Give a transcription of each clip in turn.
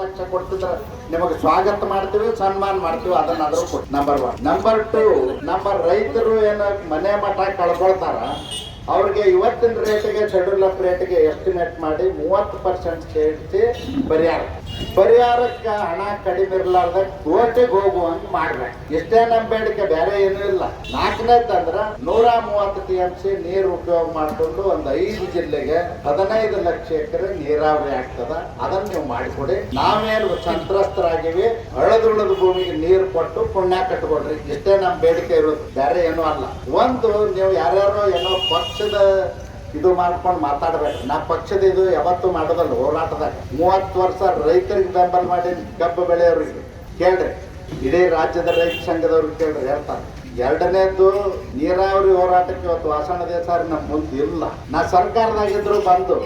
ಲಕ್ಷ ಕೊಡ್ತಿದ್ರ. ನಿಮಗೆ ಸ್ವಾಗತ ಮಾಡ್ತೀವಿ, ಸನ್ಮಾನ ಮಾಡ್ತೀವಿ ಕೊಟ್ಟು ನಂಬರ್ ಒನ್ ನಂಬರ್ ಟು ನಮ್ಮ ರೈತರು ಏನ ಮನೆ ಮಠ ಕಳ್ಕೊಳ್ತಾರ ಅವ್ರಿಗೆ ಇವತ್ತಿನ ರೇಟಿಗೆ ಶೆಡ್ಯೂಲ್ ಅಪ್ ರೇಟಿಗೆ ಎಸ್ಟಿಮೇಟ್ ಮಾಡಿ ಮೂವತ್ತು ಪರ್ಸೆಂಟ್ ಸೇರಿಸಿ ಪರಿಹಾರ. ಪರಿಹಾರಕ್ಕೆ ಹಣ ಕಡಿಮೆ ಇರಲಾರ್ದ ಕೋರ್ಟಿಗೆ ಹೋಗುವಂಗೆ ಮಾಡ್ಬೇಕು ಇಷ್ಟೇ ನಮ್ಮ ಬೇಡಿಕೆ ಬೇರೆ ಏನೂ ಇಲ್ಲ. ನಾಲ್ಕನೇದಂದ್ರ ನೂರ ಮೂವತ್ತು ಟಿ ಎಂ ಸಿ ನೀರು ಉಪಯೋಗ ಮಾಡಿಕೊಂಡು ಒಂದು ಐದು ಜಿಲ್ಲೆಗೆ ಹದಿನೈದು ಲಕ್ಷ ಎಕರೆ ನೀರಾವರಿ ಆಗ್ತದ. ಅದನ್ನ ನೀವು ಮಾಡಿಕೊಡಿ. ನಾವೇನು ಸಂತ್ರಸ್ತರಾಗಿವಿ ಅಳದುಳದ ಭೂಮಿಗೆ ನೀರು ಕೊಟ್ಟು ಪುಣ್ಯ ಕಟ್ಕೊಡ್ರಿ ಇಷ್ಟೇ ನಮ್ಮ ಬೇಡಿಕೆ ಇರೋದು, ಬೇರೆ ಏನೂ ಅಲ್ಲ. ಒಂದು, ನೀವು ಯಾರ್ಯಾರೋ ಏನೋ ಪಕ್ಷದ ಇದು ಮಾಡ್ಕೊಂಡು ಮಾತಾಡ್ಬೇಕು. ನಾ ಪಕ್ಷದ ಇದು ಯಾವತ್ತೂ ಮಾಡೋದಲ್ಲ, ಹೋರಾಟದಾಗ. ಮೂವತ್ತು ವರ್ಷ ರೈತರಿಗೆ ಬೆಂಬಲ ಮಾಡಿ ಕಬ್ಬು ಬೆಳೆಯೋರಿಗೆ ಕೇಳ್ರಿ, ಇಡೀ ರಾಜ್ಯದ ರೈತ ಸಂಘದವ್ರಿಗೆ ಕೇಳ್ರಿ, ಹೇಳ್ತಾರೆ. ಎರಡನೇದು ನೀರಾವರಿ ಹೋರಾಟಕ್ಕೆ ಇವತ್ತು ವಾಸಣ ದೇಸಾರಿ ನಮ್ಮ ಮುಂದೆ ಇಲ್ಲ. ನಾ ಸರ್ಕಾರದಾಗಿದ್ರು ಬಂದು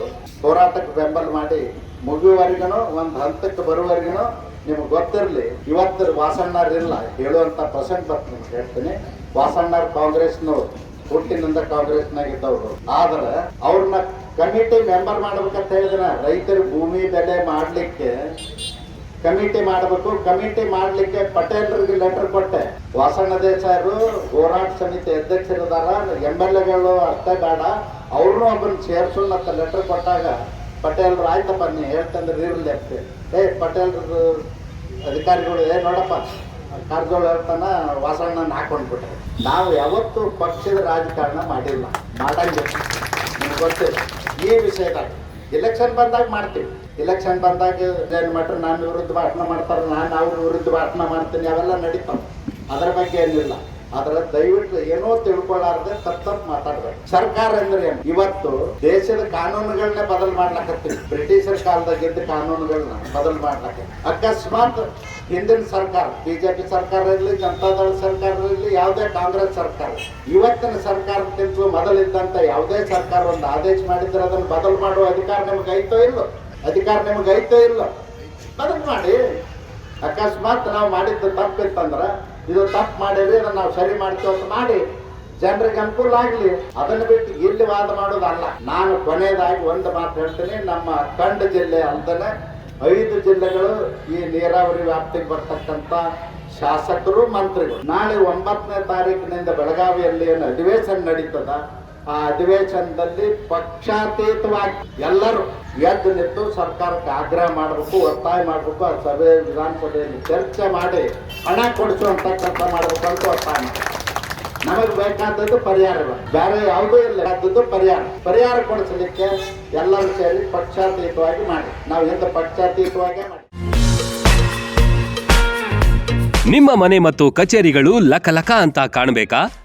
ಹೋರಾಟಕ್ಕೆ ಬೆಂಬಲ ಮಾಡಿ ಮುಗಿಯುವವರೆಗೂ ಒಂದು ಹಂತಕ್ಕೆ ಬರುವವರೆಗೂ ನಿಮ್ಗೆ ಗೊತ್ತಿರಲಿ ಇವತ್ತು ವಾಸಣ್ಣರಿಲ್ಲ ಹೇಳುವಂಥ ಪ್ರಸೆಂಟ್ ಬರ್ತೀನಿ, ಹೇಳ್ತೀನಿ. ವಾಸಣ್ಣರು ಕಾಂಗ್ರೆಸ್ನವ್ರು. ಹುಟ್ಟಿನಿಂದ ಕಾಂಗ್ರೆಸ್ನಾಗ ಇದ್ದವರು. ಆದ್ರೆ ಅವ್ರನ್ನ ಕಮಿಟಿ ಮೆಂಬರ್ ಮಾಡ್ಬೇಕಂತ ಹೇಳಿದ್ರೆ ರೈತರ ಭೂಮಿ ಬೆಲೆ ಮಾಡ್ಲಿಕ್ಕೆ ಕಮಿಟಿ ಮಾಡಬೇಕು. ಕಮಿಟಿ ಮಾಡ್ಲಿಕ್ಕೆ ಪಟೇಲ್ರಿಗೆ ಲೆಟರ್ ಕೊಟ್ಟೆ. ವಾಸಣ್ಣ ದೇಸಾಯರು ಹೋರಾಟ ಸಮಿತಿ ಅಧ್ಯಕ್ಷರಿದಾರ ಎಂ ಎಲ್ ಎಗಳು ಅಷ್ಟೇ ಬೇಡ. ಅವ್ರನ್ನೂ ಒಬ್ಬನ ಸೇರ್ಸೋಣ ಅಂತ ಲೆಟರ್ ಕೊಟ್ಟಾಗ ಪಟೇಲ್ರು, ಆಯ್ತಪ್ಪ, ನೀ ಹೇಳ್ತಂದ್ರೆ ಇರ್ಲಿ ಏ, ಪಟೇಲ್ರು, ಅಧಿಕಾರಿಗಳು, ಏ, ನೋಡಪ್ಪ ಹೇಳ್ತಾನ ವಾಸಣ್ಣನ ಹಾಕೊಂಡ್ಬಿಟ್ರೆ. ನಾವು ಯಾವತ್ತೂ ಪಕ್ಷದ ರಾಜಕಾರಣ ಮಾಡಿಲ್ಲ, ಮಾಡಂಗಿಲ್ಲ. ಗೊತ್ತಿಲ್ಲ ಈ ವಿಷಯದಾಗ ಎಲೆಕ್ಷನ್ ಬಂದಾಗ ಮಾಡ್ತೀವಿ. ಎಲೆಕ್ಷನ್ ಬಂದಾಗ ಏನು ಮಾಡ್ರೆ ನಾನು ವಿರುದ್ಧ ಭಾಷಣ ಮಾಡ್ತಾರೆ, ನಾನು ಅವ್ರ ವಿರುದ್ಧ ಭಾಷಣ ಮಾಡ್ತೀನಿ, ಅವೆಲ್ಲ ನಡೀತಾವೆ. ಅದರ ಬಗ್ಗೆ ಏನಿಲ್ಲ. ಆದ್ರೆ ದಯವಿಟ್ಟು ಏನೋ ತಿಳ್ಕೊಳ್ಳಾರ್ದೆ ತಪ್ಪ ತಪ್ಪು ಮಾತಾಡ್ಬೇಕು ಸರ್ಕಾರ ಅಂದ್ರೆ ಏನು? ಇವತ್ತು ದೇಶದ ಕಾನೂನುಗಳನ್ನ ಬದಲು ಮಾಡ್ಲಕತ್ತೀವಿ. ಬ್ರಿಟಿಷರ ಕಾಲದಾಗ ಇದ್ದ ಕಾನೂನುಗಳನ್ನ ಬದಲು ಮಾಡ್ಲಾಕ ಅಕಸ್ಮಾತ್ ಹಿಂದಿನ ಸರ್ಕಾರ, ಬಿಜೆಪಿ ಸರ್ಕಾರ ಇರಲಿ ಜನತಾದಳ ಸರ್ಕಾರ ಇರಲಿ, ಯಾವುದೇ ಕಾಂಗ್ರೆಸ್ ಸರ್ಕಾರ, ಇವತ್ತಿನ ಸರ್ಕಾರಕ್ಕಿಂತಲೂ ಮೊದಲಿದ್ದಂತ ಯಾವುದೇ ಸರ್ಕಾರ ಒಂದು ಆದೇಶ ಮಾಡಿದ್ರೆ ಅದನ್ನು ಬದಲು ಮಾಡುವ ಅಧಿಕಾರ ನಿಮ್ಗೆ ಐತೋ ಇಲ್ಲ? ಅಧಿಕಾರ ನಿಮ್ಗೆ ಐತೋ ಇಲ್ಲ? ಬದಲು ಮಾಡಿ. ಅಕಸ್ಮಾತ್ ನಾವು ಮಾಡಿದ್ದು ತಪ್ಪಿತ್ತಂದ್ರೆ ಇದು ತಪ್ಪು ಮಾಡಿದ್ರೆ ಇದನ್ನು ನಾವು ಸರಿ ಮಾಡ್ತೀವಿ ಅಂತ ಮಾಡಿ ಜನರಿಗೆ ಅನುಕೂಲ ಆಗಲಿ. ಅದನ್ನು ಬಿಟ್ಟು ಇಲ್ಲಿ ವಾದ ಮಾಡೋದಲ್ಲ ನಾನು ಕೊನೆಯದಾಗಿ ಒಂದು ಮಾತು ಹೇಳ್ತೀನಿ. ನಮ್ಮ ಕಂಡ ಜಿಲ್ಲೆ ಅಲ್ದನೆ ಐದು ಜಿಲ್ಲೆಗಳು ಈ ನೀರಾವರಿ ವ್ಯಾಪ್ತಿಗೆ ಬರ್ತಕ್ಕಂಥ ಶಾಸಕರು, ಮಂತ್ರಿಗಳು. ನಾಳೆ ಒಂಬತ್ತನೇ ತಾರೀಕಿನಿಂದ ಬೆಳಗಾವಿಯಲ್ಲಿ ಏನು ಅಧಿವೇಶನ ನಡೀತದ? ಆ ಅಧಿವೇಶನದಲ್ಲಿ ಪಕ್ಷಾತೀತವಾಗಿ ಎಲ್ಲರೂ ಎದ್ದು ನಿಂತು ಸರ್ಕಾರಕ್ಕೆ ಆಗ್ರಹ ಮಾಡಬೇಕು, ಒತ್ತಾಯ ಮಾಡಬೇಕು, ಆ ಸಭೆ ವಿಧಾನಸಭೆಯಲ್ಲಿ ಚರ್ಚೆ ಮಾಡಿ ಹಣ ಕೊಡಿಸುವಂತ ಕೆಲಸ ಮಾಡಬೇಕು ಅಂತ ಒತ್ತಾಯ ನಮಗೆ ಬೇಕಾದದ್ದು ಪರಿಹಾರಗಳು ಬೇರೆ ಯಾವುದೂ ಇಲ್ಲ. ಅದ್ದು ಪರಿಹಾರ. ಪರಿಹಾರ ಕೊಡಿಸಲಿಕ್ಕೆ ಎಲ್ಲರೂ ಸೇರಿ ಪಕ್ಷಾತೀತವಾಗಿ ಮಾಡಿ. ನಾವು ಎಂತ ಪಕ್ಷಾತೀತವಾಗಿ ಮಾಡಿ. ನಿಮ್ಮ ಮನೆ ಮತ್ತು ಕಚೇರಿಗಳು ಲಕಲಕ ಅಂತ ಕಾಣಬೇಕಾ?